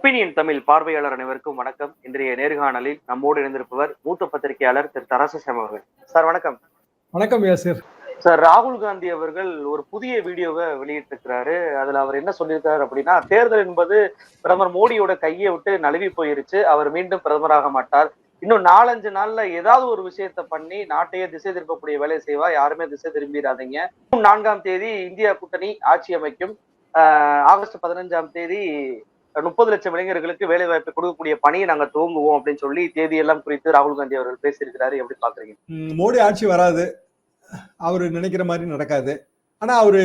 Opinion Tamil பார்வையாளர் அனைவருக்கும் வணக்கம். இன்றைய நேர்காணலில் நம்மோடு இணைந்திருப்பவர் மூத்த பத்திரிகையாளர் திரு தராசு அவர்கள். சார் வணக்கம். வணக்கம் யாசிர் சார் ராகுல் காந்தி அவர்கள் ஒரு புதிய வீடியோவை வெளியிட்டிருக்கிறாரு. அதுல அவர் என்ன சொல்லியிருக்காரு அப்படின்னா தேர்தல் என்பது பிரதமர் மோடியோட கையை விட்டு நழுவி போயிருச்சு. அவர் மீண்டும் பிரதமராக மாட்டார். இன்னும் நாலஞ்சு நாள்ல ஏதாவது ஒரு விஷயத்த பண்ணி நாட்டையே திசை திருப்பக்கூடிய வேலையை செய்வா. யாருமே திசை திரும்பிடாதீங்க. நான்காம் தேதி இந்தியா கூட்டணி ஆட்சி அமைக்கும். ஆகஸ்ட் பதினஞ்சாம் தேதி முப்பது லட்சம் இளைஞர்களுக்கு வேலை வாய்ப்பு கொடுக்கக்கூடிய பணியை நாங்க துவங்குவோம் அப்படின்னு சொல்லி தேதியெல்லாம் குறித்து ராகுல் காந்தி அவர்கள் பேசியிருக்கிறாரு. எப்படி பாக்குறீங்க மோடி ஆட்சி வராது. அவரு நினைக்கிற மாதிரி நடக்காது. ஆனா அவரு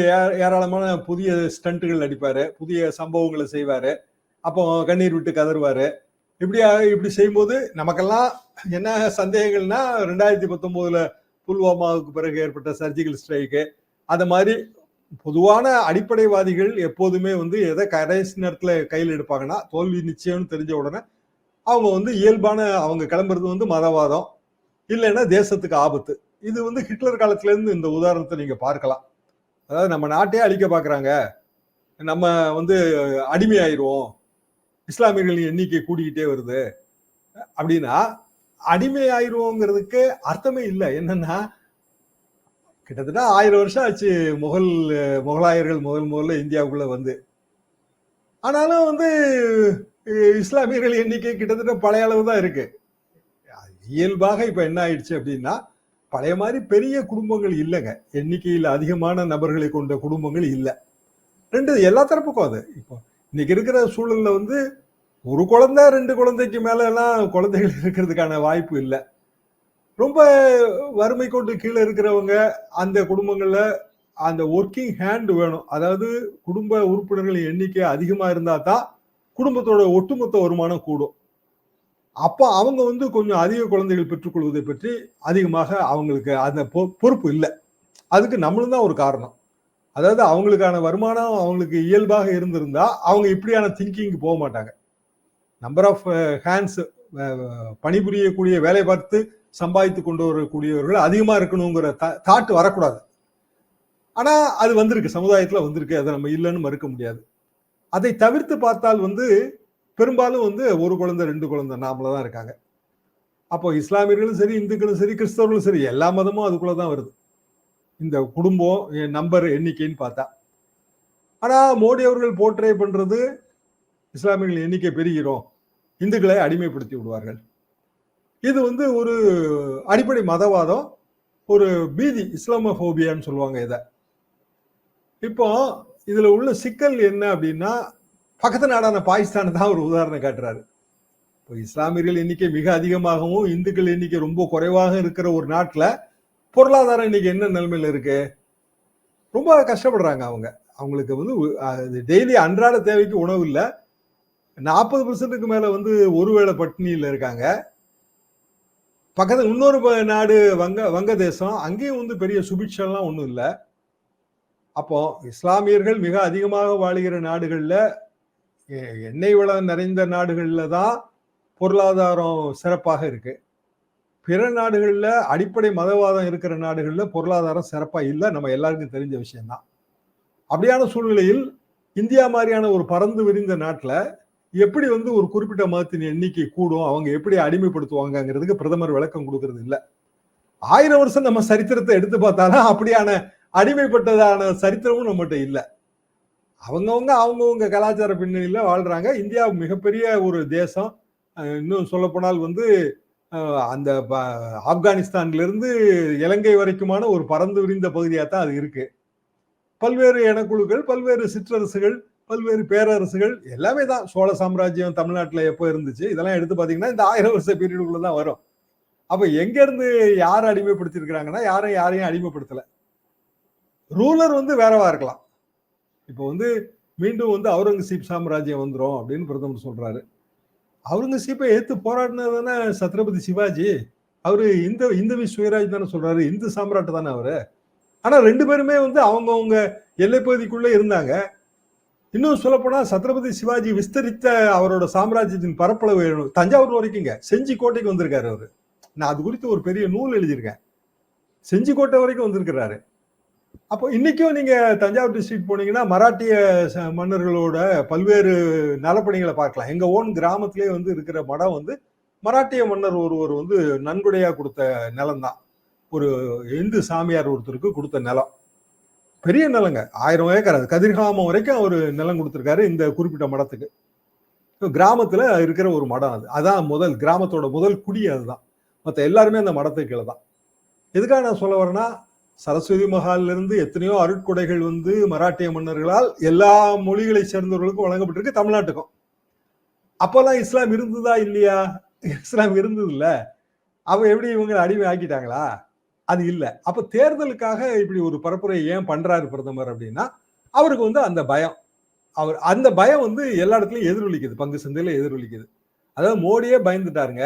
ஏராளமான புதிய ஸ்டண்ட்டுகள் அடிப்பாரு. புதிய சம்பவங்களை செய்வாரு. அப்போ கண்ணீர் விட்டு கதறுவாரு. இப்படி இப்படி செய்யும்போது நமக்கெல்லாம் என்ன சந்தேகங்கள்னா ரெண்டாயிரத்தி பத்தொன்பதுல புல்வாமாவுக்கு பிறகு ஏற்பட்ட சர்ஜிக்கல் ஸ்ட்ரைக்கு அந்த மாதிரி பொதுவான அடிப்படைவாதிகள் எப்போதுமே வந்து எதை கடைசி நேரத்தில் கையில் எடுப்பாங்கன்னா தோல்வி நிச்சயம்னு தெரிஞ்ச உடனே அவங்க வந்து இயல்பான அவங்க கிளம்புறது வந்து மதவாதம் இல்லைன்னா தேசத்துக்கு ஆபத்து. இது வந்து ஹிட்லர் காலத்துலேருந்து இந்த உதாரணத்தை நீங்கள் பார்க்கலாம். அதாவது நம்ம நாட்டையே அழிக்க பார்க்குறாங்க நம்ம வந்து அடிமையாயிருவோம். இஸ்லாமியர்களின் எண்ணிக்கை கூடிக்கிட்டே வருது. அப்படின்னா அடிமையாயிருவோங்கிறதுக்கு அர்த்தமே இல்லை. என்னன்னா கிட்டத்தட்ட ஆயிரம் வருஷம் ஆச்சு முகல் முகலாயர்கள் முதல் முதல்ல இந்தியாவுக்குள்ள வந்து. ஆனாலும் வந்து இஸ்லாமியர்கள் எண்ணிக்கை கிட்டத்தட்ட பழைய அளவு தான் இருக்கு. இயல்பாக இப்ப என்ன ஆயிடுச்சு அப்படின்னா பழைய மாதிரி பெரிய குடும்பங்கள் இல்லைங்க. எண்ணிக்கையில் அதிகமான நபர்களை கொண்ட குடும்பங்கள் இல்லை. ரெண்டு எல்லா தரப்புக்கும் அது. இப்போ இன்னைக்கு இருக்கிற சூழல்ல வந்து ஒரு குழந்தை ரெண்டு குழந்தைக்கு மேல எல்லாம் குழந்தைகள் இருக்கிறதுக்கான வாய்ப்பு இல்லை. ரொம்ப வறுமை கொண்டு கீழே இருக்கிறவங்க அந்த குடும்பங்கள்ல அந்த ஒர்க்கிங் ஹேண்ட் வேணும். அதாவது குடும்ப உறுப்பினர்களின் எண்ணிக்கை அதிகமா இருந்தா தான் குடும்பத்தோட ஒட்டுமொத்த வருமானம் கூடும். அப்போ அவங்க வந்து கொஞ்சம் அதிக குழந்தைகள் பெற்றுக்கொள்வதை பற்றி அதிகமாக அவங்களுக்கு அந்த பொ- பொறுப்பு இல்லை. அதுக்கு நம்மளும் தான் ஒரு காரணம். அதாவது அவங்களுக்கான வருமானம் அவங்களுக்கு இயல்பாக இருந்திருந்தா அவங்க இப்படியான திங்கிங்க்கு போக மாட்டாங்க. நம்பர் ஆஃப் ஹேண்ட்ஸ் பணிபுரியக்கூடிய வேலை பார்த்து சம்பாதித்து கொண்டு வரக்கூடியவர்கள் அதிகமாக இருக்கணுங்கிற தாட் வரக்கூடாது. ஆனால் அது வந்திருக்கு. சமுதாயத்தில் வந்திருக்கு. அதை நம்ம இல்லைன்னு மறுக்க முடியாது. அதை தவிர்த்து பார்த்தால் வந்து பெரும்பாலும் வந்து ஒரு குழந்தை ரெண்டு குழந்தை நாமள தான் இருக்காங்க. அப்போ இஸ்லாமியர்களும் சரி இந்துக்களும் சரி கிறிஸ்தவர்களும் சரி எல்லா மதமும் அதுக்குள்ளே தான் வருது. இந்த குடும்பம் நம்பர் எண்ணிக்கைன்னு பார்த்தா. ஆனால் மோடி அவர்கள் போர்ட்ரே பண்ணுறது இஸ்லாமியர்கள் எண்ணிக்கை பெருகிறோம். இந்துக்களை அடிமைப்படுத்தி விடுவார்கள். இது வந்து ஒரு அடிப்படை மதவாதம் ஒரு பீதி இஸ்லாமோபியான்னு சொல்லுவாங்க இதை. இப்போ இதில் உள்ள சிக்கல் என்ன அப்படின்னா பக்கத்து நாடான பாகிஸ்தானை தான் ஒரு உதாரணம் காட்டுறாரு. இப்போ இஸ்லாமியர்கள் எண்ணிக்கை மிக அதிகமாகவும் இந்துக்கள் எண்ணிக்கை ரொம்ப குறைவாக இருக்கிற ஒரு நாட்டில் பொருளாதாரம் இன்னைக்கு என்ன நிலைமையில் இருக்கு? ரொம்ப கஷ்டப்படுறாங்க அவங்க. அவங்களுக்கு வந்து டெய்லி அன்றாட தேவைக்கு உணவு இல்லை. நாற்பது பர்சன்ட்டுக்கு மேலே வந்து ஒருவேளை பட்டினியில் இருக்காங்க. பக்கத்து இன்னொரு நாடு வங்க வங்கதேசம் அங்கேயும் வந்து பெரிய சுபிட்சம்லாம் ஒன்றும் இல்லை. அப்போ இஸ்லாமியர்கள் மிக அதிகமாக வாழுகிற நாடுகளில் எ- எண்ணெய் வளம் நிறைந்த நாடுகளில் தான் பொருளாதாரம் சிறப்பாக இருக்கு. பிற நாடுகளில் அடிப்படை மதவாதம் இருக்கிற நாடுகளில் பொருளாதாரம் சிறப்பாக இல்லை நம்ம எல்லாருக்கும் தெரிஞ்ச விஷயம்தான். அப்படியான சூழ்நிலையில் இந்தியா மாதிரியான ஒரு பறந்து விரிந்த நாட்டில் எப்படி வந்து ஒரு குறிப்பிட்ட மதத்தின் எண்ணிக்கை கூடும் அவங்க எப்படி அடிமைப்படுத்துவாங்கங்கிறதுக்கு பிரதமர் விளக்கம் கொடுக்கறது இல்லை. ஆயிரம் வருஷம் நம்ம சரித்திரத்தை எடுத்து பார்த்தாலும் அப்படியான அடிமைப்பட்டதான சரித்திரமும் நம்மகிட்ட இல்லை. அவங்கவுங்க அவங்கவுங்க கலாச்சார பின்னணியில் வாழ்றாங்க. இந்தியா மிகப்பெரிய ஒரு தேசம். இன்னும் சொல்லப்போனால் வந்து அந்த ப- இருந்து இலங்கை வரைக்குமான ஒரு பறந்து விரிந்த பகுதியாக தான் அது இருக்கு. பல்வேறு இனக்குழுக்கள் பல்வேறு சிற்றரசுகள் பல்வேறு பேரரசுகள் எல்லாமே தான் சோழ சாம்ராஜ்யம் தமிழ்நாட்டில் எப்போ இருந்துச்சு? இதெல்லாம் எடுத்து பார்த்தீங்கன்னா இந்த ஆயிரம் வருஷ பீரியடுக்குள்ள தான் வரும். அப்போ எங்கேருந்து யாரை அடிமைப்படுத்திருக்கிறாங்கன்னா யாரும் யாரையும் அடிமைப்படுத்தலை. ரூலர் வந்து வேறவா இருக்கலாம். இப்போ வந்து மீண்டும் வந்து அவுரங்கசீப் சாம்ராஜ்யம் வந்துடும் அப்படின்னு பிரதமர் சொல்றாரு. அவுரங்கசீப்பை எதிர்த்து போராடினது தானே சத்ரபதி சிவாஜி? அவரு இந்த இந்துவி சுயராஜ் தானே சொல்றாரு. இந்து சாம்ராட்டு தானே அவரு. ஆனா ரெண்டு பேருமே வந்து அவங்கவுங்க எல்லைப்பகுதிக்குள்ளே இருந்தாங்க. இன்னும் சொல்லப்போனால் சத்ரபதி சிவாஜி விஸ்தரித்த அவரோட சாம்ராஜ்யத்தின் பரப்பளவு தஞ்சாவூர் வரைக்குங்க செஞ்சி கோட்டைக்கு வந்திருக்காரு அவர். நான் அது குறித்து ஒரு பெரிய நூல் எழுதியிருக்கேன். செஞ்சி கோட்டை வரைக்கும் வந்திருக்கிறாரு. அப்போ இன்னைக்கும் நீங்க தஞ்சாவூர் டிஸ்ட்ரிக்ட் போனீங்கன்னா மராட்டிய ச- மன்னர்களோட பல்வேறு நலப்பணிகளை பார்க்கலாம். எங்க ஓன் கிராமத்திலே வந்து இருக்கிற மடம் வந்து மராட்டிய மன்னர் ஒருவர் வந்து நன்கொடையா கொடுத்த நிலம் தான் ஒரு இந்து சாமியார் ஒருத்தருக்கு கொடுத்த நிலம். பெரிய நிலங்க. ஆயிரம் ஏக்கர். அது கதிர்காமம் வரைக்கும் அவர் நிலம் கொடுத்துருக்காரு இந்த குறிப்பிட்ட மடத்துக்கு. கிராமத்தில் கிராமத்துல இருக்கிற ஒரு மடம் அது. அதான் முதல் கிராமத்தோட முதல் குடி அதுதான். மற்ற எல்லாருமே அந்த மடத்துக்கு கீழே தான். எதுக்காக நான் சொல்ல வரேன்னா சரஸ்வதி மகால்ல இருந்து எத்தனையோ அருட்கொடைகள் வந்து மராட்டிய மன்னர்களால் எல்லா மொழிகளை சேர்ந்தவர்களுக்கும் வழங்கப்பட்டிருக்கு தமிழ்நாட்டுக்கும். அப்போல்லாம் இஸ்லாம் இருந்ததா இல்லையா? இஸ்லாம் இருந்தது இல்லை அவ எப்படி இவங்க அடிமை ஆக்கிட்டாங்களா? அது இல்லை. அப்ப தேர்தலுக்காக இப்படி ஒரு பரப்புரை ஏன் பண்றாரு பிரதமர் அப்படின்னா அவருக்கு வந்து அந்த பயம். அவர் அந்த பயம் வந்து எல்லா இடத்துலையும் எதிரொலிக்குது. பங்கு சந்தையில எதிரொலிக்குது. அதாவது மோடியே பயந்துட்டாருங்க.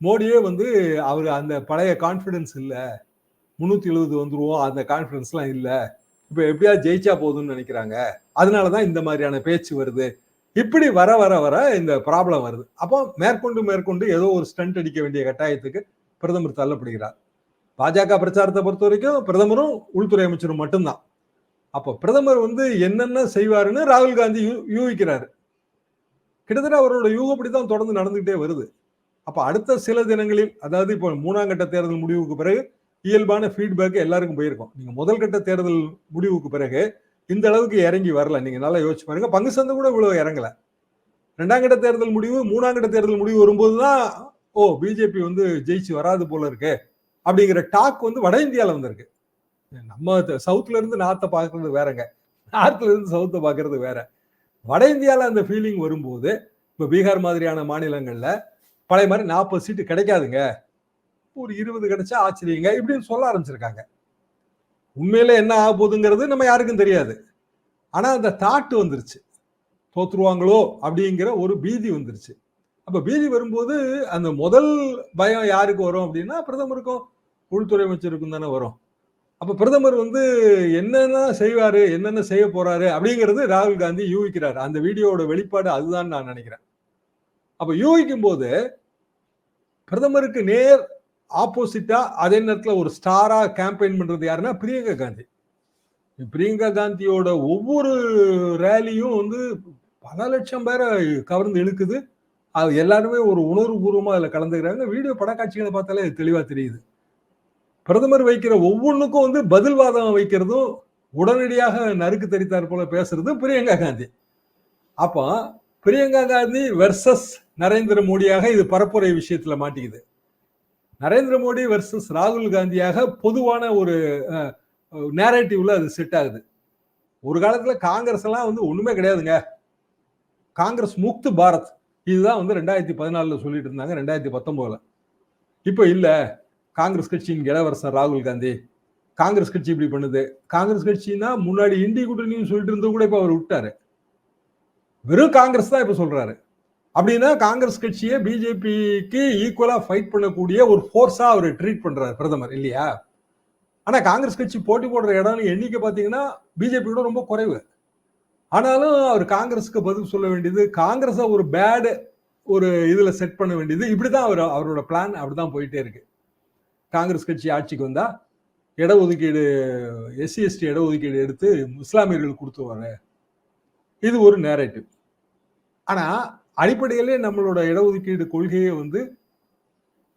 மோடியே வந்து அவர் அந்த பழைய கான்ஃபிடென்ஸ் இல்லை. முந்நூற்றி எழுபது வந்துருவோம். அந்த கான்ஃபிடென்ஸ்லாம் இல்லை. இப்போ எப்படியாவது ஜெயிச்சா போதும்னு நினைக்கிறாங்க. அதனால தான் இந்த மாதிரியான பேச்சு வருது. இப்படி வர வர வர இந்த ப்ராப்ளம் வருது. அப்போ மேற்கொண்டு மேற்கொண்டு ஏதோ ஒரு ஸ்டண்ட் அடிக்க வேண்டிய கட்டாயத்துக்கு பிரதமர் தள்ளப்படுகிறார். பாஜக பிரச்சாரத்தை பொறுத்த வரைக்கும் பிரதமரும் உள்துறை அமைச்சரும் மட்டும்தான். அப்போ பிரதமர் வந்து என்னென்ன செய்வாருன்னு ராகுல் காந்தி யூகிக்கிறாரு. கிட்டத்தட்ட அவரோட யூகப்படி தான் தொடர்ந்து நடந்துகிட்டே வருது. அப்போ அடுத்த சில தினங்களில் அதாவது இப்போ மூணாம் கட்ட தேர்தல் முடிவுக்கு பிறகு இயல்பான ஃபீட்பேக் எல்லாருக்கும் போயிருக்கும். நீங்க முதல் கட்ட தேர்தல் முடிவுக்கு பிறகு இந்த அளவுக்கு இறங்கி வரல. நீங்க நல்லா யோசிச்சு பாருங்க. பங்கு சந்தை கூட இவ்வளவு இறங்கல. ரெண்டாம் கட்ட தேர்தல் முடிவு மூணாம் கட்ட தேர்தல் முடிவு வரும்போது தான் ஓ பிஜேபி வந்து ஜெயிச்சு வராது போல இருக்கு. அப்படிங்கிற டாக் வந்து வட இந்தியாவில் வந்திருக்கு. நம்ம சவுத்துல இருந்து நார்த்தை பார்க்கறது வேறங்க. நார்த்ல இருந்து சவுத்தை பார்க்கறது வேற. வட இந்தியாவில் அந்த ஃபீலிங் வரும்போது இப்போ பீகார் மாதிரியான மாநிலங்களில் பழைய மாதிரி நாற்பது சீட்டு கிடைக்காதுங்க. ஒரு இருபது கிடைச்சா ஆச்சரியங்க இப்படின்னு சொல்ல ஆரம்பிச்சிருக்காங்க. உண்மையில என்ன ஆக போகுதுங்கிறது நம்ம யாருக்கும் தெரியாது. ஆனால் அந்த தாட்டு வந்துருச்சு. தோத்துருவாங்களோ அப்படிங்கிற ஒரு பீதி வந்துருச்சு. அப்போ பீதி வரும்போது அந்த முதல் பயம் யாருக்கு வரும் அப்படின்னா பிரதமருக்கும் உள்துறை அமைச்சருக்கும் தானே வரும். அப்போ பிரதமர் வந்து என்னென்ன செய்வார் என்னென்ன செய்ய போறாரு அப்படிங்கிறது ராகுல் காந்தி யூகிக்கிறாரு. அந்த வீடியோவோட வெளிப்பாடு அதுதான் நான் நினைக்கிறேன். அப்போ யூகிக்கும் போது பிரதமருக்கு நேர் ஆப்போசிட்டா அதே நேரத்தில் ஒரு ஸ்டாரா கேம்பெயின் பண்றது யாருன்னா பிரியங்கா காந்தி. பிரியங்கா காந்தியோட ஒவ்வொரு ரேலியும் வந்து பல லட்சம் பேரை கவர்ந்து இழுக்குது. அது எல்லாருமே ஒரு உணர்வுபூர்வமாக அதில் கலந்துக்கிறாங்க. வீடியோ படக்காட்சிகளை பார்த்தாலே தெளிவாக தெரியுது. பிரதமர் வைக்கிற ஒவ்வொன்றுக்கும் வந்து பதில்வாதம் வைக்கிறதும் உடனடியாக நறுக்கு தெரித்தார் போல பேசுறதும் பிரியங்கா காந்தி. அப்போ பிரியங்கா காந்தி வெர்சஸ் நரேந்திர மோடியாக இது பரப்புரை விஷயத்துல மாட்டிக்குது. நரேந்திர மோடி வெர்சஸ் ராகுல் காந்தியாக பொதுவான ஒரு நேரேட்டிவ்ல அது செட் ஆகுது. ஒரு காலத்துல காங்கிரஸ் எல்லாம் வந்து ஒண்ணுமே கிடையாதுங்க. காங்கிரஸ் முக்து பாரத். இதுதான் வந்து ரெண்டாயிரத்தி பதினாலுல சொல்லிட்டு இருந்தாங்க ரெண்டாயிரத்தி பத்தொன்பதுல இப்போ இல்லை. காங்கிரஸ் கட்சியின் இளவரசர் ராகுல் காந்தி. காங்கிரஸ் கட்சி இப்படி பண்ணுது. காங்கிரஸ் கட்சினா முன்னாடி இந்திய கூட்டணின்னு சொல்லிட்டு இருந்தது கூட இப்போ அவர் விட்டாரு. வெறும் காங்கிரஸ் தான் இப்போ சொல்றாரு. அப்படின்னா காங்கிரஸ் கட்சியை பிஜேபிக்கு ஈக்குவலா ஃபைட் பண்ணக்கூடிய ஒரு ஃபோர்ஸா அவர் ட்ரீட் பண்றாரு பிரதமர் இல்லையா? ஆனா காங்கிரஸ் கட்சி போட்டி போடுற இடம்னு எண்ணிக்கை பார்த்தீங்கன்னா பிஜேபி கூட ரொம்ப குறைவு. ஆனாலும் அவர் காங்கிரஸுக்கு பதில் சொல்ல வேண்டியது காங்கிரஸை ஒரு பேடு ஒரு இதில் செட் பண்ண வேண்டியது. இப்படி தான் அவர் அவரோட பிளான் அப்படி தான் போயிட்டே இருக்குது காங்கிரஸ் கட்சி ஆட்சிக்கு வந்தா இடஒதுக்கீடு எஸ்சி எஸ்டி இடஒதுக்கீடு எடுத்து இஸ்லாமியர்களுக்கு கொடுத்துருவாரு இது ஒரு நேரேட்டிவ் ஆனா அடிப்படையிலே நம்மளோட இடஒதுக்கீடு கொள்கையே வந்து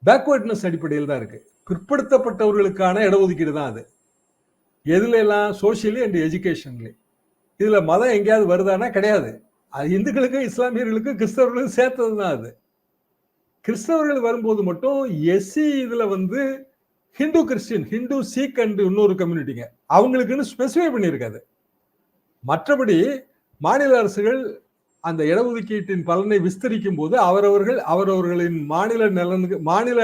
பேக்வர்ட்னஸ் அடிப்படையில் தான் இருக்கு. பிற்படுத்தப்பட்டவர்களுக்கான இடஒதுக்கீடு தான் அது. எதுல எல்லாம் சோசியலி அண்ட் எஜுகேஷன்லி இதுல மதம் எங்கேயாவது வருதானா கிடையாது. அது இந்துக்களுக்கும் இஸ்லாமியர்களுக்கும் கிறிஸ்தவர்களுக்கும் சேர்த்தது தான் அது. கிறிஸ்தவர்கள் வரும்போது மட்டும் எஸ்சி இதுல வந்து ஹிந்து கிறிஸ்டின் ஹிந்து சீக் அண்ட் இன்னொரு கம்யூனிட்டிங்க அவங்களுக்குன்னு ஸ்பெசிஃபை பண்ணியிருக்காது மற்றபடி மாநில அரசுகள் அந்த இடஒதுக்கீட்டின் பலனை விஸ்தரிக்கும் போது அவரவர்கள் அவரவர்களின் மாநில நலனுக்கு மாநில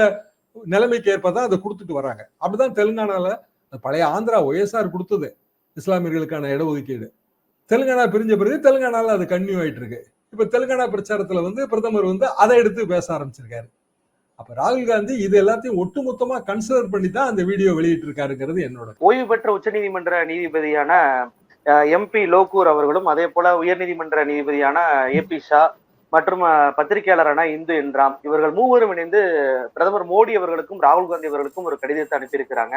நிலைமைக்கு ஏற்ப தான் அதை கொடுத்துட்டு வராங்க. அப்படிதான் தெலுங்கானாவில் பழைய ஆந்திரா ஒய்எஸ்ஆர் கொடுத்தது இஸ்லாமியர்களுக்கான இடஒதுக்கீடு. தெலுங்கானா பிரிஞ்ச பிறகு தெலுங்கானால அது கன்னியூ ஆயிட்டு இருக்கு. இப்போ தெலுங்கானா பிரச்சாரத்தில் வந்து பிரதமர் வந்து அதை எடுத்து பேச ஆரம்பிச்சிருக்காரு. அப்ப ராகுல் காந்தி இது எல்லாத்தையும் ஒட்டுமொத்தமா கன்சிடர் பண்ணி தான் அந்த வீடியோ வெளியிட்டு இருக்காருங்கிறது என்னோட ஓய்வு பெற்ற உச்சநீதிமன்ற நீதிபதியான எம்பி லோகூர் அவர்களும் அதே போல உயர்நீதிமன்ற நீதிபதியான ஏ பி ஷா மற்றும் பத்திரிகையாளரான இந்து என்றாம் இவர்கள் மூவரும் இணைந்து பிரதமர் மோடி அவர்களுக்கும் ராகுல் காந்தி அவர்களுக்கும் ஒரு கடிதத்தை அனுப்பியிருக்கிறாங்க.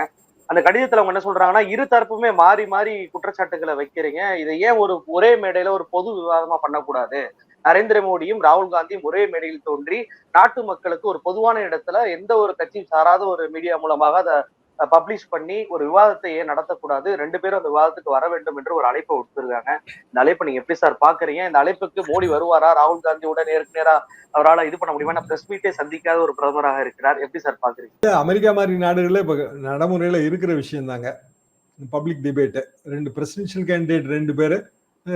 அந்த கடிதத்துல அவங்க என்ன சொல்றாங்கன்னா இரு தரப்புமே மாறி மாறி குற்றச்சாட்டுகளை வைக்கிறீங்க. இதை ஏன் ஒரு ஒரே மேடையில ஒரு பொது விவாதமா பண்ணக்கூடாது? நரேந்திர மோடியும் ராகுல் காந்தியும் ஒரே மேடையில் தோன்றி நாட்டு மக்களுக்கு ஒரு பொதுவான இடத்துல எந்த ஒரு கட்சியும் சாராத ஒரு மீடியா மூலமாக அதை பப்ளிஷ் பண்ணி ஒரு விவாதத்தை ஏன் நடத்தக்கூடாது? ரெண்டு பேரும் அந்த விவாதத்துக்கு வர வேண்டும் என்று ஒரு அழைப்பை விடுத்திருக்காங்க. இந்த அழைப்பை நீங்க எப்படி சார் பாக்குறீங்க இந்த அழைப்புக்கு மோடி வருவாரா? ராகுல் காந்தியோட நேருக்கு நேரா அவரால் இது பண்ண முடியுமா? பிரஸ் மீட்டே சந்திக்காத ஒரு பிரதமராக இருக்கிறார். எப்படி சார் பாக்குறீங்க அமெரிக்கா மாதிரி நாடுகளில் இப்போ நடைமுறையில் இருக்கிற விஷயம் தாங்க பப்ளிக் டிபேட்டு ரெண்டு பிரசிடென்ஷியல் கேண்டிடேட் ரெண்டு பேர்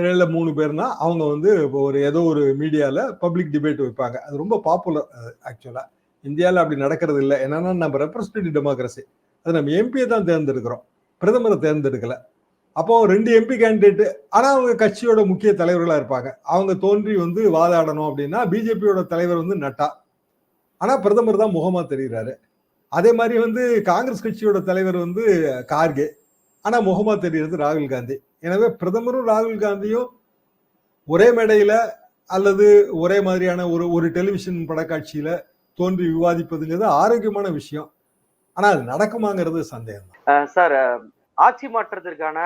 இல்லை மூணு பேர்னா அவங்க வந்து இப்போ ஒரு ஏதோ ஒரு மீடியாவில் பப்ளிக் டிபேட் வைப்பாங்க. அது ரொம்ப பாப்புலர் ஆக்சுவலாக இந்தியாவில் அப்படி நடக்கிறது இல்லை. என்னன்னா நம்ம ரெப்ரஸன்டேட்டிவ் டெமோக்ரஸி அது நம்ம எம்பியை தான் தேர்ந்தெடுக்கிறோம். பிரதமரை தேர்ந்தெடுக்கலை. அப்போ ரெண்டு எம்பி கேண்டிடேட்டு ஆனால் அவங்க கட்சியோட முக்கிய தலைவர்களாக இருப்பாங்க. அவங்க தோன்றி வந்து வாதாடணும் அப்படின்னா பிஜேபியோட தலைவர் வந்து நட்டா. ஆனால் பிரதமர் தான் முகமாக தெரிகிறாரு அதே மாதிரி வந்து காங்கிரஸ் கட்சியோட தலைவர் வந்து கார்கே. ஆனா முகமா தெரிகிறது ராகுல் காந்தி. எனவே பிரதமரும் ராகுல் காந்தியும் ஒரே மேடையில அல்லது ஒரே மாதிரியான ஒரு ஒரு டெலிவிஷன் படக்காட்சியில தோன்றி விவாதிப்பதுங்கிறது ஆரோக்கியமான விஷயம். ஆனா அது நடக்குமாங்கிறது சந்தேகம் சார் ஆட்சி மாற்றத்திற்கான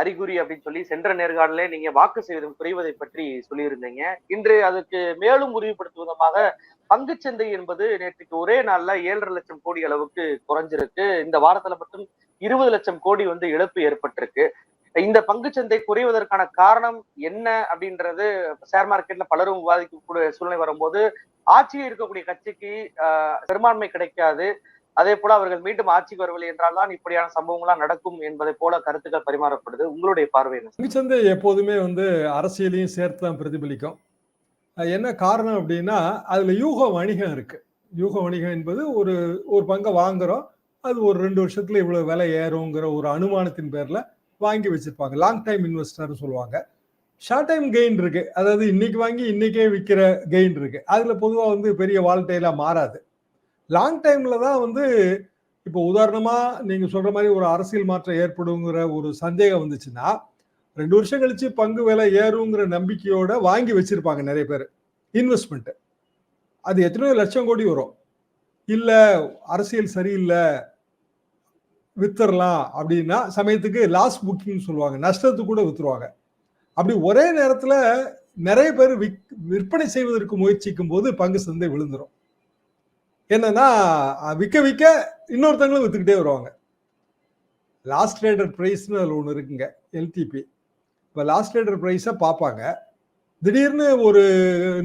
அறிகுறி அப்படின்னு சொல்லி சென்ற நேர்காணலே நீங்க வாக்கு செய்வதும் குறைவதை பற்றி சொல்லியிருந்தீங்க. இன்று அதுக்கு மேலும் உறுதிப்படுத்தும் விதமாக பங்குச்சந்தை என்பது நேற்றுக்கு ஒரே நாள்ல ஏழரை லட்சம் கோடி அளவுக்கு குறைஞ்சிருக்கு. இந்த வாரத்துல மட்டும் இருபது லட்சம் கோடி வந்து இழப்பு ஏற்பட்டிருக்கு. இந்த பங்குச்சந்தை குறைவதற்கான காரணம் என்ன அப்படின்றது ஷேர் மார்க்கெட்ல பலரும் விவாதிக்கக்கூடிய சூழ்நிலை வரும்போது ஆட்சியில் இருக்கக்கூடிய கட்சிக்கு ஆஹ், பெரும்பான்மை கிடைக்காது. அதே போல அவர்கள் மீண்டும் ஆட்சிக்கு வரவில்லை என்றால் தான் இப்படியான சம்பவங்கள்லாம் நடக்கும் என்பதை போல கருத்துக்கள் பரிமாறப்படுது. உங்களுடைய பார்வை என்ன? பங்குச்சந்தை எப்போதுமே வந்து அரசியலையும் சேர்த்து தான் பிரதிபலிக்கும். என்ன காரணம் அப்படின்னா அதுல யூக வணிகம் இருக்கு. யூக வணிகம் என்பது ஒரு ஒரு பங்கை வாங்குறோம். அது ஒரு ரெண்டு வருஷத்துல இவ்வளவு விலை ஏறுங்கிற ஒரு அனுமானத்தின் பேர்ல வாங்கி வச்சிருப்பாங்க. லாங் டைம் இன்வெஸ்டர்னு சொல்லுவாங்க. ஷார்ட் டைம் கெயின் இருக்கு. அதாவது இன்னைக்கு வாங்கி இன்னைக்கே விற்கிற கெயின் இருக்கு. அதுல பொதுவாக வந்து பெரிய வால்டைலா மாறாது. லாங் டைம்ல தான் வந்து இப்போ உதாரணமா நீங்க சொல்ற மாதிரி ஒரு அரசியல் மாற்றம் ஏற்படுங்கிற ஒரு சந்தேகம் வந்துச்சுன்னா ரெண்டு வருஷம் கழிச்சு பங்கு விலை ஏறுங்கிற நம்பிக்கையோட வாங்கி வச்சிருப்பாங்க நிறைய பேர். இன்வெஸ்ட்மெண்ட் அது எத்தனையோ லட்சம் கோடி வரும். இல்லை அரசியல் சரியில்லை. வித்துறலாம் அப்படின்னா சமயத்துக்கு லாஸ் புக்கிங் சொல்லுவாங்க. நஷ்டத்துக்கு கூட வித்துருவாங்க. அப்படி ஒரே நேரத்தில் நிறைய பேர் விக் விற்பனை செய்வதற்கு முயற்சிக்கும் போது பங்கு சந்தை விழுந்துடும் என்னன்னா விற்க விற்க இன்னொருத்தவங்களும் இன்னொருத்தங்களும் வித்துக்கிட்டே வருவாங்க. லாஸ்ட் ட்ரேடர் ப்ரைஸ்னு அதில் ஒன்று இருக்குங்க எல்டிபி இப்போ லாஸ்ட் ட்ரேடர் ப்ரைஸை பார்ப்பாங்க. திடீர்னு ஒரு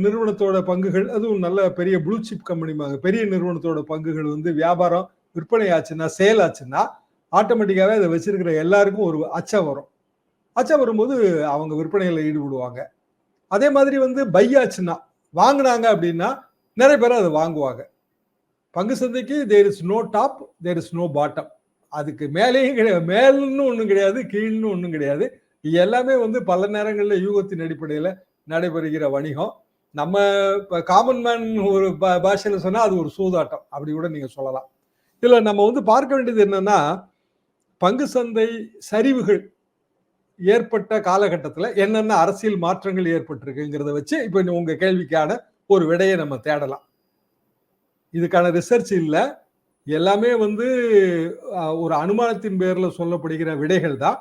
நிறுவனத்தோட பங்குகள் அதுவும் நல்ல பெரிய ப்ளூ சிப் கம்பெனி பெரிய நிறுவனத்தோட பங்குகள் வந்து வியாபாரம் விற்பனை ஆச்சுன்னா சேல் ஆச்சுன்னா ஆட்டோமேட்டிக்காகவே அதை வச்சிருக்கிற எல்லாருக்கும் ஒரு அச்சம் வரும். அச்சம் வரும்போது அவங்க விற்பனையில் ஈடுபடுவாங்க. அதே மாதிரி வந்து பை ஆச்சுன்னா வாங்கினாங்க அப்படின்னா நிறைய பேர் அதை வாங்குவாங்க. பங்கு சந்தைக்கு there is no top there is no bottom அதுக்கு மேலேயும் கிடையாது. மேல்னு ஒன்றும் கிடையாது கீழ்னு ஒன்றும் கிடையாது. எல்லாமே வந்து பல நேரங்களில் யூகத்தின் அடிப்படையில் நடைபெறுகிற வணிகம். நம்ம காமன் மேன் ஒரு பாஷையில் பாஷையில அது ஒரு சூதாட்டம். அப்படி கூட நீங்கள் சொல்லலாம். இதில் நம்ம வந்து பார்க்க வேண்டியது என்னன்னா பங்கு சந்தை சரிவுகள் ஏற்பட்ட காலகட்டத்தில் என்னென்ன அரசியல் மாற்றங்கள் ஏற்பட்டிருக்குங்கிறத வச்சு இப்போ உங்கள் கேள்விக்கான ஒரு விடையை நம்ம தேடலாம். இதுக்கான ரிசர்ச் இல்லை. எல்லாமே வந்து ஒரு அனுமானத்தின் பேரில் சொல்லப்படுகிற விடைகள் தான்.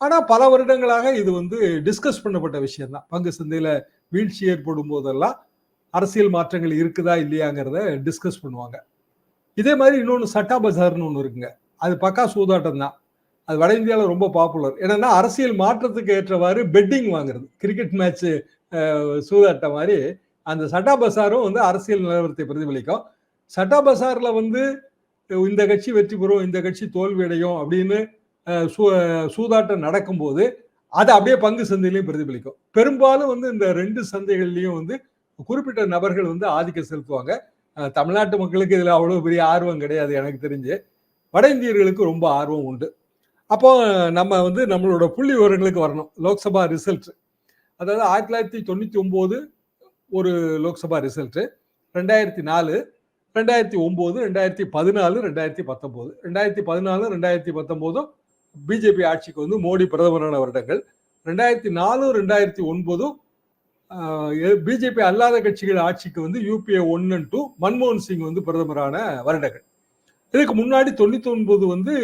ஆனால் பல வருடங்களாக இது வந்து டிஸ்கஸ் பண்ணப்பட்ட விஷயம்தான். பங்கு சந்தையில் வீழ்ச்சி ஏற்படும் போதெல்லாம் அரசியல் மாற்றங்கள் இருக்குதா இல்லையாங்கிறத டிஸ்கஸ் பண்ணுவாங்க. இதே மாதிரி இன்னொன்று சட்டா பஜார்னு ஒன்று இருக்குங்க. அது பக்கா சூதாட்டம் தான். அது வட இந்தியாவில் ரொம்ப பாப்புலர் என்னன்னா அரசியல் மாற்றத்துக்கு ஏற்றவாறு பெட்டிங் வாங்குறது. கிரிக்கெட் மேட்ச்சு சூதாட்டம் மாதிரி அந்த சட்டா பசாரும் வந்து அரசியல் நிலவரத்தை பிரதிபலிக்கும். சட்டா பசாரில் வந்து இந்த கட்சி வெற்றி பெறும் இந்த கட்சி தோல்வி அடையும் அப்படின்னு சூ- சூதாட்டம் நடக்கும்போது அது அப்படியே பங்கு சந்தையிலையும் பிரதிபலிக்கும். பெரும்பாலும் வந்து இந்த ரெண்டு சந்தைகள்லையும் வந்து குறிப்பிட்ட நபர்கள் வந்து ஆதிக்கம் செலுத்துவாங்க. தமிழ்நாட்டு மக்களுக்கு இதில் அவ்வளோ பெரிய ஆர்வம் கிடையாது எனக்கு தெரிஞ்சு. வட இந்தியர்களுக்கு ரொம்ப ஆர்வம் உண்டு. அப்போ நம்ம வந்து நம்மளோட புள்ளி விவரங்களுக்கு வரணும். லோக்சபா ரிசல்ட். அதாவது ஆயிரத்தி தொள்ளாயிரத்தி தொண்ணூற்றி ஒம்பது ஒரு லோக்சபா ரிசல்ட். ரெண்டாயிரத்தி நாலு ரெண்டாயிரத்தி ஒம்பது ரெண்டாயிரத்தி பதினாலு ரெண்டாயிரத்தி பத்தொம்போது. ரெண்டாயிரத்தி பதினாலு ரெண்டாயிரத்தி பத்தொம்போதும் பிஜேபி ஆட்சிக்கு வந்து மோடி பிரதமரான வருடங்கள். ரெண்டாயிரத்தி நாலு ரெண்டாயிரத்தி ஒன்பதும் பிஜேபி அல்லாத கட்சிகள் ஆட்சிக்கு வந்து யூபிஏ ஒன் அண்ட் டூ மன்மோகன் சிங் வந்து பிரதமரான வருடங்கள். இதுக்கு முன்னாடி தொண்ணூத்தி ஒன்பது வந்து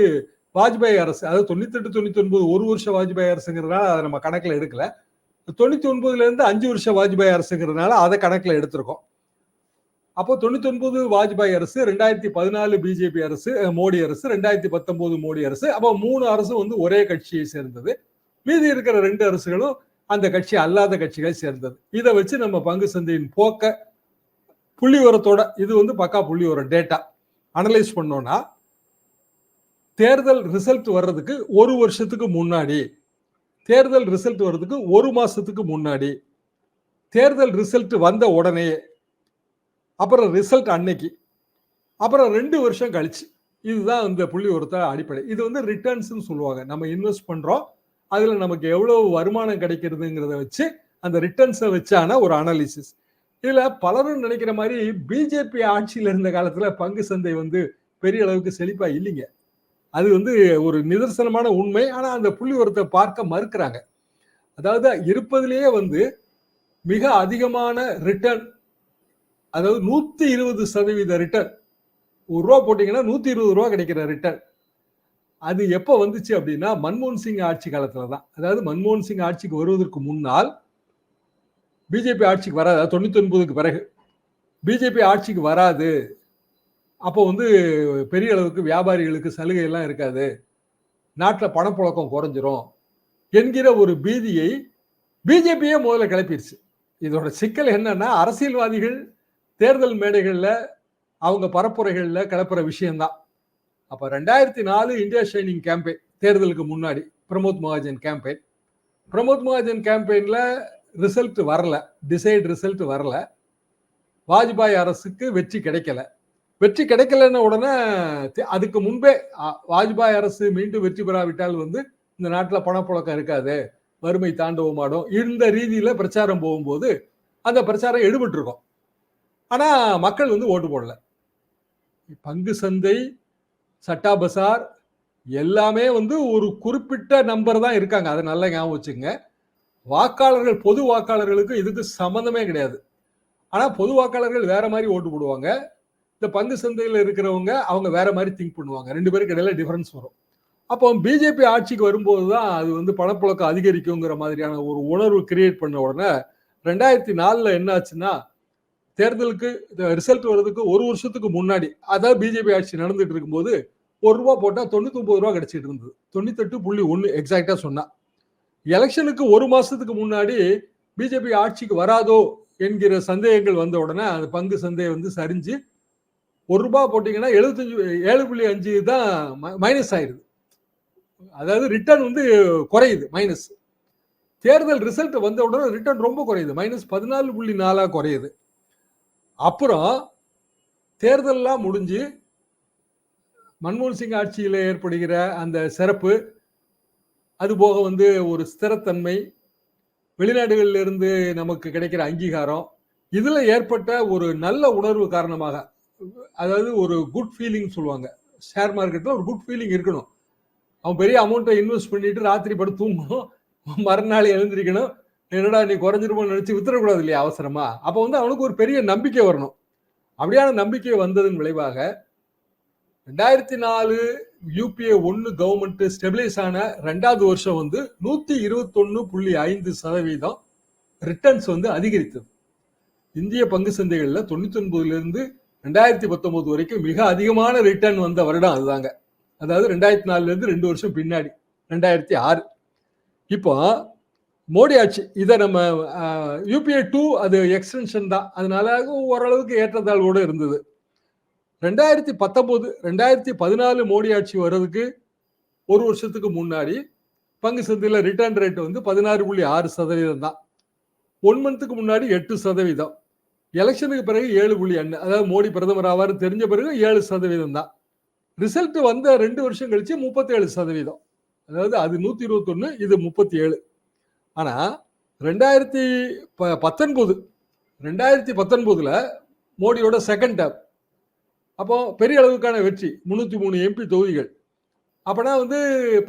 வாஜ்பாய் அரசு அதாவது தொண்ணூத்தெட்டு தொண்ணூத்தி ஒன்பது ஒரு வருஷம் வாஜ்பாய் அரசுங்கிறதுனால அதை நம்ம கணக்கில் எடுக்கல. தொண்ணூத்தி ஒன்பதுல இருந்து அஞ்சு வருஷம் வாஜ்பாய் அரசுங்கிறதுனால அதை கணக்கில் எடுத்திருக்கோம். அப்போ தொண்ணூத்தி ஒன்பது வாஜ்பாய் அரசு ரெண்டாயிரத்தி பதினாலு பிஜேபி அரசு மோடி அரசு ரெண்டாயிரத்தி பத்தொன்பது மோடி அரசு. அப்போ மூணு அரசு வந்து ஒரே கட்சியை சேர்ந்தது. மீதி இருக்கிற ரெண்டு அரசுகளும் அந்த கட்சி அல்லாத கட்சிகளை சேர்ந்தது. இதை வச்சு நம்ம பங்கு சந்தையின் போக்க புள்ளி உரத்தோட இது வந்து பக்கா புள்ளி உரம் டேட்டா அனலைஸ் பண்ணோம்னா தேர்தல் ரிசல்ட் வர்றதுக்கு ஒரு வருஷத்துக்கு முன்னாடி தேர்தல் ரிசல்ட் வர்றதுக்கு ஒரு மாசத்துக்கு முன்னாடி தேர்தல் ரிசல்ட் வந்த உடனே அப்புறம் ரிசல்ட் அன்னைக்கு அப்புறம் ரெண்டு வருஷம் கழிச்சு இதுதான் இந்த புள்ளி ஒருத்த அடிப்படை. இது வந்து ரிட்டர்ன்ஸ்னு சொல்லுவாங்க. நம்ம இன்வெஸ்ட் பண்றோம் அதுல நமக்கு எவ்வளவு வருமானம் கிடைக்கிறதுங்கிறத வச்சு அந்த ரிட்டர்ன்ஸை வச்சான ஒரு அனாலிசிஸ் இதுல பலரும் நினைக்கிற மாதிரி பிஜேபி ஆட்சியில் இருந்த காலத்துல பங்கு சந்தை வந்து பெரிய அளவுக்கு செழிப்பா இல்லைங்க. அது வந்து ஒரு நிதர்சனமான உண்மை. ஆனா அந்த புள்ளி ஒருத்த பார்க்க மறுக்கிறாங்க. அதாவது இருப்பதிலேயே வந்து மிக அதிகமான ரிட்டர்ன் அதாவது நூத்தி இருபது சதவீத ரிட்டர்ன் ஒரு ரூபா போட்டீங்கன்னா நூத்தி இருபது ரூபா கிடைக்கிற ரிட்டர்ன் அது எப்போ வந்துச்சு அப்படின்னா மன்மோகன் சிங் ஆட்சி காலத்தில் தான் அதாவது மன்மோகன் சிங் ஆட்சிக்கு வருவதற்கு முன்னால் பிஜேபி ஆட்சிக்கு வராது. தொண்ணூற்றி தொண்ணூத்தி ஒன்பதுக்கு பிறகு பிஜேபி ஆட்சிக்கு வராது. அப்போ வந்து பெரிய அளவுக்கு வியாபாரிகளுக்கு சலுகை எல்லாம் இருக்காது. நாட்டில் பணப்புழக்கம் குறைஞ்சிரும் என்கிற ஒரு பீதியை பிஜேபியே முதல்ல கிளப்பிடுச்சு இதோட சிக்கல் என்னன்னா அரசியல்வாதிகள் தேர்தல் மேடைகளில் அவங்க பரப்புரைகளில் கிளப்புற விஷயம்தான். அப்போ ரெண்டாயிரத்தி நாலு இந்தியா ஷைனிங் கேம்பெயின் தேர்தலுக்கு முன்னாடி பிரமோத் மகாஜன் கேம்பெயின் பிரமோத் மகாஜன் கேம்பெயினில் ரிசல்ட் வரல டிசைட் ரிசல்ட் வரல. வாஜ்பாய் அரசுக்கு வெற்றி கிடைக்கல. வெற்றி கிடைக்கலன்ன உடனே அதுக்கு முன்பே வாஜ்பாய் அரசு மீண்டும் வெற்றி பெறாவிட்டால் வந்து இந்த நாட்டில் பணப்புழக்கம் இருக்காது வறுமை தாண்டவமாடும் இந்த ரீதியில் பிரச்சாரம் போகும்போது அந்த பிரச்சாரம் எடுபட்டிருக்கோம். ஆனால் மக்கள் வந்து ஓட்டு போடல. பங்கு சந்தை சட்டா பசார் எல்லாமே வந்து ஒரு குறிப்பிட்ட நம்பர் தான் இருக்காங்க. அதை நல்லா ஞாபகம் வச்சுங்க வாக்காளர்கள் பொது வாக்காளர்களுக்கு இதுக்கு சம்மந்தமே கிடையாது. ஆனால் பொது வாக்காளர்கள் வேற மாதிரி ஓட்டு போடுவாங்க. இந்த பங்கு சந்தையில் இருக்கிறவங்க அவங்க வேற மாதிரி திங்க் பண்ணுவாங்க. ரெண்டு பேருக்கு இடையில டிஃபரன்ஸ் வரும். அப்போ பிஜேபி ஆட்சிக்கு வரும்போது தான் அது வந்து பணப்புழக்கம் அதிகரிக்குங்கிற மாதிரியான ஒரு உணர்வு கிரியேட் பண்ண உடனே ரெண்டாயிரத்தி நாலில் என்ன ஆச்சுன்னா தேர்தலுக்கு ரிசல்ட் வர்றதுக்கு ஒரு வருஷத்துக்கு முன்னாடி அதாவது பிஜேபி ஆட்சி நடந்துட்டு இருக்கும்போது ஒரு ரூபா போட்டால் தொண்ணூத்தி ஒன்பது ரூபா கிடைச்சிட்டு இருந்தது. தொண்ணூத்தெட்டு புள்ளி ஒன்று எக்ஸாக்டா சொன்னா. எலெக்ஷனுக்கு ஒரு மாசத்துக்கு முன்னாடி பிஜேபி ஆட்சிக்கு வராதோ என்கிற சந்தேகங்கள் வந்த உடனே அந்த பங்கு சந்தையை வந்து சரிஞ்சு ஒரு ரூபா போட்டிங்கன்னா எழுபத்தஞ்சு ஏழு புள்ளி அஞ்சு தான் மைனஸ் ஆயிடுது. அதாவது ரிட்டர்ன் வந்து குறையுது மைனஸ் தேர்தல் ரிசல்ட் வந்த உடனே ரிட்டர்ன் ரொம்ப குறையுது மைனஸ் பதினாலு புள்ளி நாலாக குறையுது. அப்புறம் தேர்தலெலாம் முடிஞ்சு மன்மோகன் சிங் ஆட்சியில் ஏற்படுகிற அந்த சிறப்பு அதுபோக வந்து ஒரு ஸ்திரத்தன்மை வெளிநாடுகளில் இருந்து நமக்கு கிடைக்கிற அங்கீகாரம் இதில் ஏற்பட்ட ஒரு நல்ல உணர்வு காரணமாக அதாவது ஒரு குட் ஃபீலிங் சொல்லுவாங்க. ஷேர் மார்க்கெட்டில் ஒரு குட் ஃபீலிங் இருக்கணும். அவன் பெரிய அமௌண்ட்டை இன்வெஸ்ட் பண்ணிட்டு ராத்திரி படுத்து தூங்கணும். மறுநாள் எழுந்திரிக்கணும். என்னடா நீ குறைஞ்சிருமோன்னு நினைச்சு வித்துறக்கூடாது இல்லையா அவசரமா? அப்போ வந்து அவனுக்கு ஒரு பெரிய நம்பிக்கை வரணும். அப்படியான நம்பிக்கை வந்ததன் விளைவாக ரெண்டாயிரத்தி நாலு யூபிஏ ஒன்று கவர்மெண்ட் ஸ்டெபிலைஸ் ஆன ரெண்டாவது வருஷம் வந்து நூத்தி இருபத்தொன்னு புள்ளி ஐந்து சதவீதம் ரிட்டர்ன்ஸ் வந்து அதிகரித்தது. இந்திய பங்கு சந்தைகளில் தொண்ணூத்தி ஒன்பதுல இருந்து ரெண்டாயிரத்தி பத்தொன்பது வரைக்கும் மிக அதிகமான ரிட்டர்ன் வந்த வருடம் அதுதாங்க. அதாவது ரெண்டாயிரத்தி நாலுல இருந்து ரெண்டு வருஷம் பின்னாடி ரெண்டாயிரத்தி ஆறு. இப்போ மோடி ஆட்சி இதை நம்ம யூபிஏ டூ அது எக்ஸ்டென்ஷன் தான். அதனால ஓரளவுக்கு ஏற்றத்தாழ்வோடு இருந்தது. ரெண்டாயிரத்தி பத்தொம்போது ரெண்டாயிரத்தி பதினாலு மோடி ஆட்சி வர்றதுக்கு ஒரு வருஷத்துக்கு முன்னாடி பங்கு சந்தையில் ரிட்டர்ன் ரேட் வந்து பதினாறு புள்ளி ஆறு சதவீதம் தான். ஒன் மந்த்துக்கு முன்னாடி எட்டு சதவீதம். எலெக்ஷனுக்கு பிறகு ஏழு புள்ளி அண்ணு அதாவது மோடி பிரதமர் ஆவார் தெரிஞ்ச பிறகு ஏழு சதவீதம் தான். ரிசல்ட் வந்த ரெண்டு வருஷம் கழிச்சு முப்பத்தி ஏழு சதவீதம். அதாவது அது நூற்றி இருபத்தொன்று இது முப்பத்தி ஏழு ஆனால் ரெண்டாயிரத்தி ப பத்தொன்பது ரெண்டாயிரத்தி பத்தொன்பதில் மோடியோட செகண்ட் டேப் அப்போ பெரிய அளவுக்கான வெற்றி முந்நூற்றி மூணு எம்பி தொகுதிகள். அப்போனா வந்து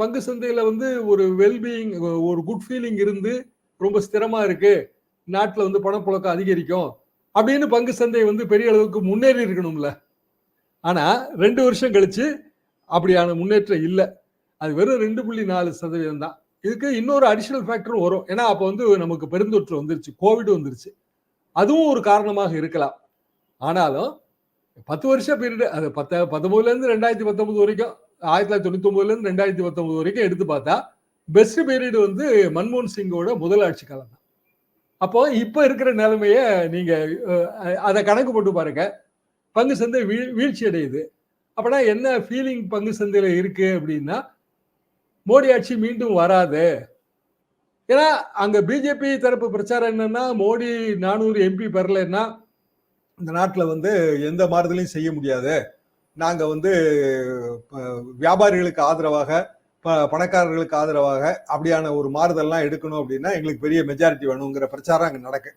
பங்கு சந்தையில் வந்து ஒரு வெல்பீயிங் ஒரு குட் ஃபீலிங் இருந்து ரொம்ப ஸ்திரமாக இருக்குது நாட்டில் வந்து பணப்புழக்கம் அதிகரிக்கும். அப்படின்னு பங்கு சந்தை வந்து பெரிய அளவுக்கு முன்னேறி இருக்கணும்ல. ஆனால் ரெண்டு வருஷம் கழிச்சு அப்படியான முன்னேற்றம் இல்லை. அது வெறும் ரெண்டு புள்ளி நாலு சதவீதம் தான் இதுக்கு இன்னொரு அடிஷனல் ஃபேக்டரும் வரும். ஏன்னா அப்போ வந்து நமக்கு பெருந்தொற்று வந்துருச்சு கோவிட் வந்துருச்சு. அதுவும் ஒரு காரணமாக இருக்கலாம். ஆனாலும் பத்து வருஷம் பீரியடு அது பத்த பத்தொன்பதுலேருந்து ரெண்டாயிரத்தி பத்தொன்பது வரைக்கும் ஆயிரத்தி தொள்ளாயிரத்தி தொண்ணூத்தி ஒன்பதுல ரெண்டாயிரத்தி பத்தொன்பது வரைக்கும் எடுத்து பார்த்தா பெஸ்ட் பீரியட் வந்து மன்மோகன் சிங்கோட முதல் ஆட்சி காலம் தான். அப்போ இப்போ இருக்கிற நிலைமையை நீங்கள் அதை கணக்கு போட்டு பாருங்க. பங்கு சந்தை வீழ் வீழ்ச்சி அடையுது அப்படின்னா என்ன ஃபீலிங் பங்கு சந்தையில் இருக்குது அப்படின்னா மோடி ஆட்சி மீண்டும் வராது. ஏன்னா அங்க பிஜேபி தரப்பு பிரச்சாரம் என்னன்னா மோடி நானூறு எம்பி பெறலைன்னா இந்த நாட்டில் வந்து எந்த மாறுதலையும் செய்ய முடியாது. நாங்க வந்து வியாபாரிகளுக்கு ஆதரவாக ப- பணக்காரர்களுக்கு ஆதரவாக அப்படியான ஒரு மாறுதல்லாம் எடுக்கணும் அப்படின்னா எங்களுக்கு பெரிய மெஜாரிட்டி வேணுங்கிற பிரச்சாரம் அங்கே நடக்கு.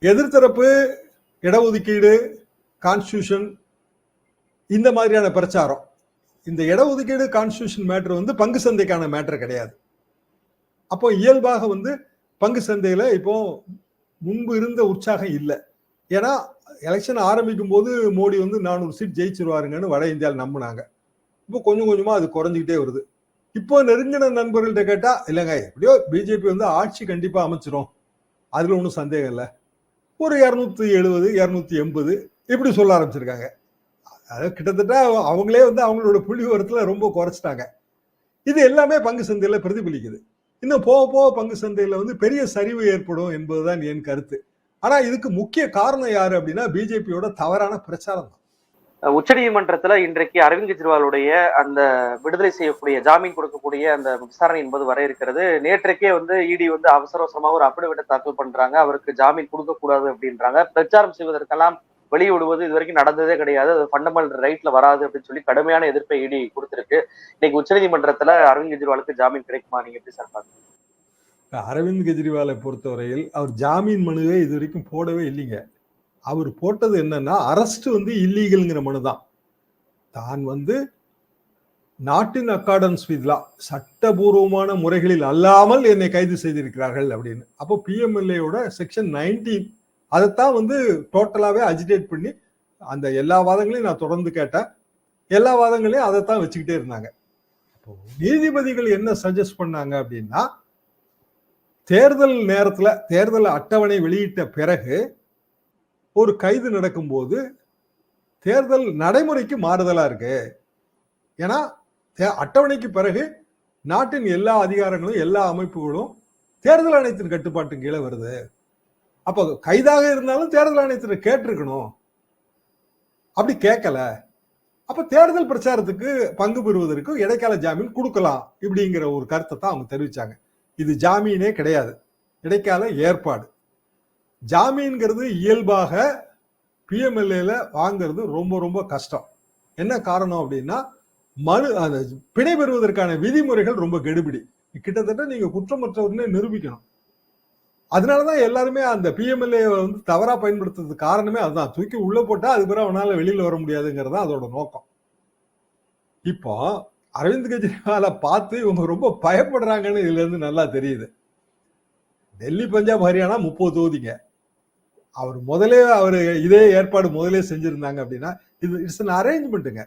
எதிர்த்தரப்பு இடஒதுக்கீடு கான்ஸ்டியூஷன் இந்த மாதிரியான பிரச்சாரம். இந்த இடஒதுக்கீடு கான்ஸ்டியூஷன் மேட்ரு வந்து பங்கு சந்தைக்கான மேட்ரு கிடையாது. அப்போ இயல்பாக வந்து பங்கு சந்தையில் இப்போ முன்பு இருந்த உற்சாகம் இல்லை. ஏன்னா எலெக்ஷன் ஆரம்பிக்கும் போது மோடி வந்து நானூறு சீட் ஜெயிச்சிருவாருங்கன்னு வட இந்தியாவில் நம்பினாங்க. இப்போ கொஞ்சம் கொஞ்சமாக அது குறைஞ்சிக்கிட்டே வருது. இப்போ நெருங்கின நண்பர்கள்ட்ட கேட்டால் இல்லைங்க எப்படியோ பிஜேபி வந்து ஆட்சி கண்டிப்பாக அமைச்சிரும். அதில் ஒன்றும் சந்தேகம் இல்லை. ஒரு இரநூத்தி எழுபது இரநூத்தி எண்பது இப்படி சொல்ல ஆரம்பிச்சிருக்காங்க. அதாவது கிட்டத்தட்ட அவங்களே வந்து அவங்களோட புள்ளி ரொம்ப குறைச்சிட்டாங்க. இது எல்லாமே பங்கு சந்தையில பிரதிபலிக்குது. இன்னும் போக போக பங்கு சந்தையில வந்து பெரிய சரிவு ஏற்படும் என்பதுதான் என் கருத்து. ஆனா இதுக்கு முக்கிய காரணம் யாரு அப்படின்னா பிஜேபியோட தவறான பிரச்சாரம் தான். உச்சநீதிமன்றத்துல இன்றைக்கு அரவிந்த் கெஜ்ரிவாலுடைய அந்த விடுதலை செய்யக்கூடிய ஜாமீன் கொடுக்கக்கூடிய அந்த விசாரணை என்பது வர இருக்கிறது. நேற்றைக்கே வந்து இடி வந்து அவசர அவசரமா ஒரு அபிடவிட்டை தாக்கல் பண்றாங்க. அவருக்கு ஜாமீன் கொடுக்க கூடாது அப்படின்றாங்க. பிரச்சாரம் செய்வதற்கெல்லாம் வெளியிடுவது இது வரைக்கும் நடந்ததே கிடையாது. அது ஃபண்டமெண்டல் ரைட்ல வராது அப்படின்னு சொல்லி கடுமையான எதிர்ப்பை இடி கொடுத்திருக்கு. இன்னைக்கு உச்சநீதிமன்றத்துல அரவிந்த் கெஜ்ரிவாலுக்கு ஜாமீன் கிடைக்குமா? நீங்க எப்படி சார் பாக்குறீங்க அரவிந்த் கெஜ்ரிவாலை பொறுத்தவரையில் அவர் ஜாமீன் மனுவே இது வரைக்கும் போடவே இல்லைங்க. அவர் போட்டது என்னன்னா அரஸ்ட் வந்து இல்லீகல்ங்கிற மனு தான். தான் வந்து நாட்டின் அக்கார்டன்ஸ் வித் லா சட்டபூர்வமான முறைகளில் அல்லாமல் என்னை கைது செய்திருக்கிறார்கள் அப்படின்னு. அப்போ பிஎம்எல்ஏயோட செக்ஷன் நைன்டீன் அதைத்தான் வந்து டோட்டலாகவே அஜிடேட் பண்ணி அந்த எல்லா வாதங்களையும் நான் தொடர்ந்து கேட்டேன். எல்லா வாதங்களையும் அதைத்தான் வச்சுக்கிட்டே இருந்தாங்க. அப்போ நீதிபதிகள் என்ன சஜஸ்ட் பண்ணாங்க அப்படின்னா தேர்தல் நேரத்தில் தேர்தல் அட்டவணை வெளியிட்ட பிறகு ஒரு கைது நடக்கும்போது தேர்தல் நடைமுறைக்கு மாறுதலாக இருக்கு. ஏன்னா தே- அட்டவணைக்கு பிறகு நாட்டின் எல்லா அதிகாரங்களும் எல்லா அமைப்புகளும் தேர்தல் ஆணையத்தின் கட்டுப்பாட்டின் கீழே வருது. அப்போ கைதாக இருந்தாலும் தேர்தல் ஆணையத்தில் கேட்டிருக்கணும். அப்படி கேட்கல. அப்ப தேர்தல் பிரச்சாரத்துக்கு பங்கு பெறுவதற்கு இடைக்கால ஜாமீன் கொடுக்கலாம் இப்படிங்கிற ஒரு கருத்தை தான் அவங்க தெரிவிச்சாங்க. இது ஜாமீனே கிடையாது. இடைக்கால ஏற்பாடு. ஜாமீன்கிறது இயல்பாக பிஎம்எல்ஏல வாங்கிறது ரொம்ப ரொம்ப கஷ்டம். என்ன காரணம் அப்படின்னா மனு அந்த பிணை பெறுவதற்கான விதிமுறைகள் ரொம்ப கெடுபிடி. கிட்டத்தட்ட நீங்க குற்றமற்றவர்னு நிரூபிக்கணும். அதனாலதான் எல்லாருமே அந்த பிஎம்எல்ஏ வந்து தவறா பயன்படுத்துறதுக்கு காரணமே அதுதான். தூக்கி உள்ள போட்டா அது பிறகு அவனால வெளியில வர முடியாதுங்கிறது தான் அதோட நோக்கம். இப்போ அரவிந்த் கெஜ்ரிவாலை பார்த்து இவங்க ரொம்ப பயப்படுறாங்கன்னு இதுல இருந்து நல்லா தெரியுது. டெல்லி பஞ்சாப் ஹரியானா முப்பது தொகுதிங்க. அவர் முதலே அவர் இதே ஏற்பாடு முதலே செஞ்சிருந்தாங்க அப்படின்னா இது இட்ஸ் அன் அரேஞ்ச்மெண்ட்டுங்க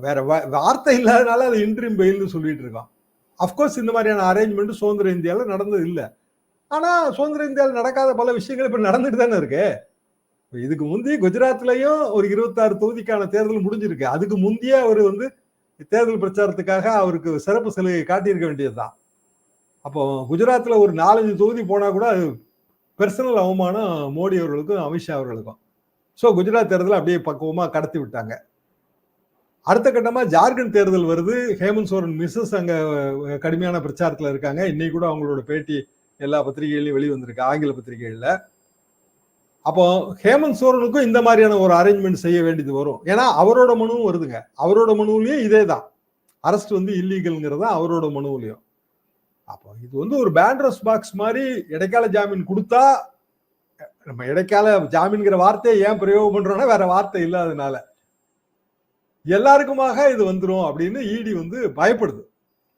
வேற வா- வார்த்தை இல்லாதனால அது இன்ட்ரீம் பெயில்னு சொல்லிட்டு இருக்கோம் அஃப்கோர்ஸ் இந்த மாதிரியான அரேஞ்ச்மெண்ட் சுதந்திர இந்தியாவில் நடந்தது இல்லை. ஆனா சுதந்திர இந்தியாவில் நடக்காத பல விஷயங்கள் இப்ப நடந்துட்டு தானே இருக்கு. இதுக்கு முந்தி குஜராத்லயும் ஒரு இருபத்தாறு தொகுதிக்கான தேர்தல் முடிஞ்சிருக்கு. அதுக்கு முந்தைய அவர் வந்து தேர்தல் பிரச்சாரத்துக்காக அவருக்கு சிறப்பு சலுகை காட்டியிருக்க வேண்டியதுதான். அப்போ குஜராத்தில் ஒரு நாலஞ்சு தொகுதி போனா கூட அது பெர்சனல் அவமானம் மோடி அவர்களுக்கும் அமித்ஷா அவர்களுக்கும். ஸோ குஜராத் தேர்தல் அப்படியே பக்குவமாக கடத்தி விட்டாங்க. அடுத்த கட்டமாக ஜார்க்கண்ட் தேர்தல் வருது. ஹேமந்த் சோரன் மிஸ்ஸஸ் அங்கே கடுமையான பிரச்சாரத்தில் இருக்காங்க. இன்னைக்கு கூட அவங்களோட பேட்டி எல்லா பத்திரிகைகளையும் வெளிவந்திருக்கு ஆங்கில பத்திரிகைகளில். அப்போ ஹேமந்த் சோரனுக்கும் இந்த மாதிரியான ஒரு அரேஞ்ச்மெண்ட் செய்ய வேண்டியது வரும். ஏன்னா அவரோட மனுவும் வருதுங்க. அவரோட மனுவிலையும் இதே தான் அரஸ்ட் வந்து இல்லீகல்ங்கிறது தான் அவரோட மனுவிலையும். அப்போ இது வந்து ஒரு பேண்ட்ரஸ் பாக்ஸ் மாதிரி இடைக்கால ஜாமீன் கொடுத்தா நம்ம இடைக்கால ஜாமீன்கிற வார்த்தையை ஏன் பிரயோகம் பண்றோம்னா வேற வார்த்தை இல்லாதனால. எல்லாருக்குமாக இது வந்துடும் அப்படின்னு இடி வந்து பயப்படுது.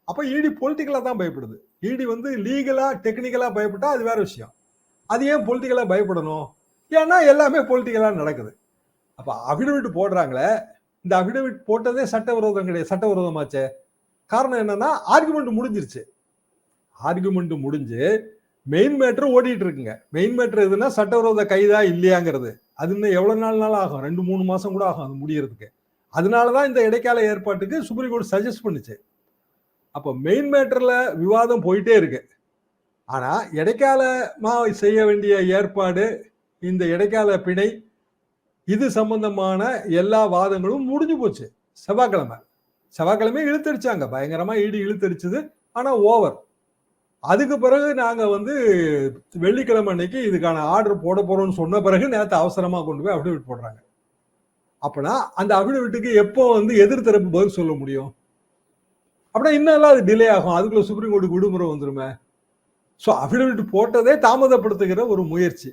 அப்போ இடி பொலிட்டிக்கலாக தான் பயப்படுது. இடி வந்து லீகலா டெக்னிக்கலா பயப்பட்டா அது வேற விஷயம். அது ஏன் பொலிட்டிக்கலா பயப்படணும்? ஏன்னா எல்லாமே பொலிட்டிக்கலா நடக்குது. அப்ப அபிடவிட் போடுறாங்களே இந்த அபிடவிட் போட்டதே சட்டவிரோதம் கிடையாது. சட்டவிரோதமாச்சே. காரணம் என்னன்னா ஆர்குமெண்ட் முடிஞ்சிருச்சு. ஆர்குமெண்ட் முடிஞ்சு மெயின் மேட்ரு ஓடிட்டு இருக்குங்க. மெயின் மேட்ரு எதுனா சட்டவிரோத கைதா இல்லையாங்கிறது. அது இன்னும் எவ்வளவு நாள் நாள் ஆகும்? ரெண்டு மூணு மாசம் கூட ஆகும் அது முடியறதுக்கு. அதனாலதான் இந்த இடைக்கால ஏற்பாட்டுக்கு சுப்ரீம் கோர்ட் சஜஸ்ட் பண்ணுச்சு. அப்போ மெயின் மேட்டர்ல விவாதம் போயிட்டே இருக்கு. ஆனா இடைக்காலமா செய்ய வேண்டிய ஏற்பாடு இந்த இடைக்கால பிணை இது சம்பந்தமான எல்லா வாதங்களும் முடிஞ்சு போச்சு. செவ்வாய்க்கிழமை. செவ்வாய்க்கிழமை இழுத்தடிச்சாங்க. பயங்கரமா இடி இழுத்தடிச்சது. ஆனா ஓவர் அதுக்கு பிறகு நாங்க வந்து வெள்ளிக்கிழமை அன்னைக்கு இதுக்கான ஆர்டர் போட போறோம்னு சொன்ன பிறகு நேற்று அவசரமா கொண்டு போய் அபிடவிட் போடுறாங்க. அப்பனா அந்த அபிடவிட்டுக்கு எப்போ வந்து எதிர்த்தரப்பு பதில் சொல்ல முடியும்? அப்படின்னா இன்னும் அது டிலே ஆகும். அதுக்குள்ள சுப்ரீம் கோர்ட்டுக்கு விடுமுறை வந்துருமே. ஸோ அபிடவிட் போட்டதே தாமதப்படுத்துகிற ஒரு முயற்சி.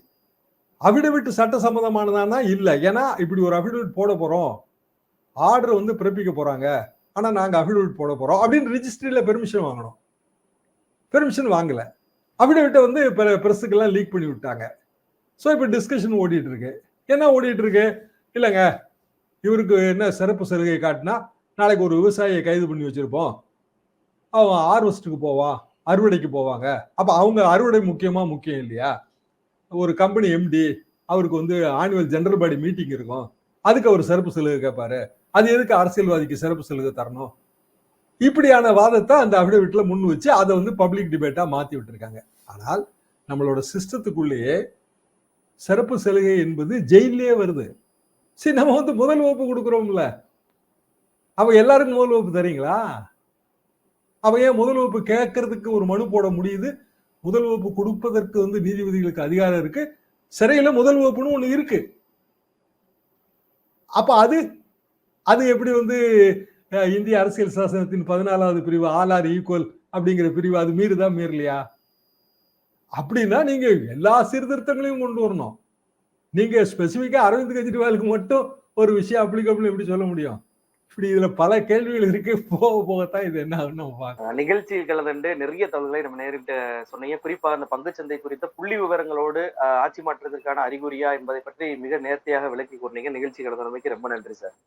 அபிடவிட் சட்ட சம்மதமானதானா இல்லை. ஏன்னா இப்படி ஒரு அபிடவிட் போட போகிறோம் ஆர்டர் வந்து பிறப்பிக்க போகிறாங்க ஆனால் நாங்கள் அபிடவிட் போட போகிறோம் அப்படின்னு ரிஜிஸ்ட்ரியில் பெர்மிஷன் வாங்கணும். பெர்மிஷன் வாங்கலை. அபிடவிட்டை வந்து இப்போ ப்ரெஸ்ஸுக்கெல்லாம் லீக் பண்ணி விட்டாங்க. ஸோ இப்போ டிஸ்கஷன் ஓடிட்டு இருக்கு என்ன ஓடிட்டு இருக்கு இல்லைங்க. இவருக்கு என்ன சிறப்பு சலுகை காட்டினா நாளைக்கு ஒரு விவசாயியை கைது பண்ணி வச்சுருப்போம். அவன் ஹார்வெஸ்ட்டுக்கு போவான் அறுவடைக்கு போவாங்க. அப்போ அவங்க அறுவடை முக்கியமாக முக்கியம் இல்லையா? ஒரு கம்பெனி எம்டி அவருக்கு வந்து ஆனுவல் ஜெனரல் பாடி மீட்டிங் இருக்கும். அதுக்கு அவர் சிறப்பு சலுகை கேட்பாரு அது எதுக்கு அரசியல்வாதிக்கு சிறப்பு சலுகை தரணும்? இப்படியான வாதத்தை அந்த அபிடவிட்ல முன் வச்சு அதை வந்து பப்ளிக் டிபேட்டா மாத்தி விட்டுருக்காங்க. ஆனால் நம்மளோட சிஸ்டத்துக்குள்ளேயே சிறப்பு சலுகை என்பது ஜெயிலே வருது. சரி நம்ம வந்து முதல் வகுப்பு கொடுக்குறோம்ல. அவங்க எல்லாருக்கும் முதல் வகுப்பு தரீங்களா? அவன் ஏன் முதல் வகுப்பு கேட்கறதுக்கு ஒரு மனு போட முடியுது. முதல் வகுப்பு கொடுப்பதற்கு வந்து நீதிபதிகளுக்கு அதிகாரம் இருக்கு. சிறையில முதல் வகுப்புன்னு ஒண்ணு இருக்கு. அப்ப அது அது எப்படி வந்து இந்திய அரசியல் சாசனத்தின் பதினாலாவது பிரிவு ஆல் ஆர் ஈக்குவல் அப்படிங்கிற பிரிவு அது மீறுதா மீறலையா? அப்படின்னா நீங்க எல்லா சீர்திருத்தங்களையும் கொண்டு வரணும். நீங்க ஸ்பெசிபிக்கா அரவிந்த் கெஜ்ரிவாலுக்கு மட்டும் ஒரு விஷயம் அப்ளிகபிள் எப்படி சொல்ல முடியும்? இப்படி இதுல பல கேள்விகள் இருக்கு. போக போகத்தான் இது என்ன ஆகுன்னு நம்ம நிகழ்ச்சியில் கலந்து நிறைய தகவல்களை நம்ம நேரிட்ட சொன்னீங்க. குறிப்பாக அந்த பங்குச்சந்தை குறித்த புள்ளி விவரங்களோடு ஆட்சி மாற்றத்திற்கான அறிகுறியா என்பதை பற்றி மிக நேர்த்தியாக விளக்கி கூறினீங்க. நிகழ்ச்சி கலந்தமைக்கு ரொம்ப நன்றி சார்.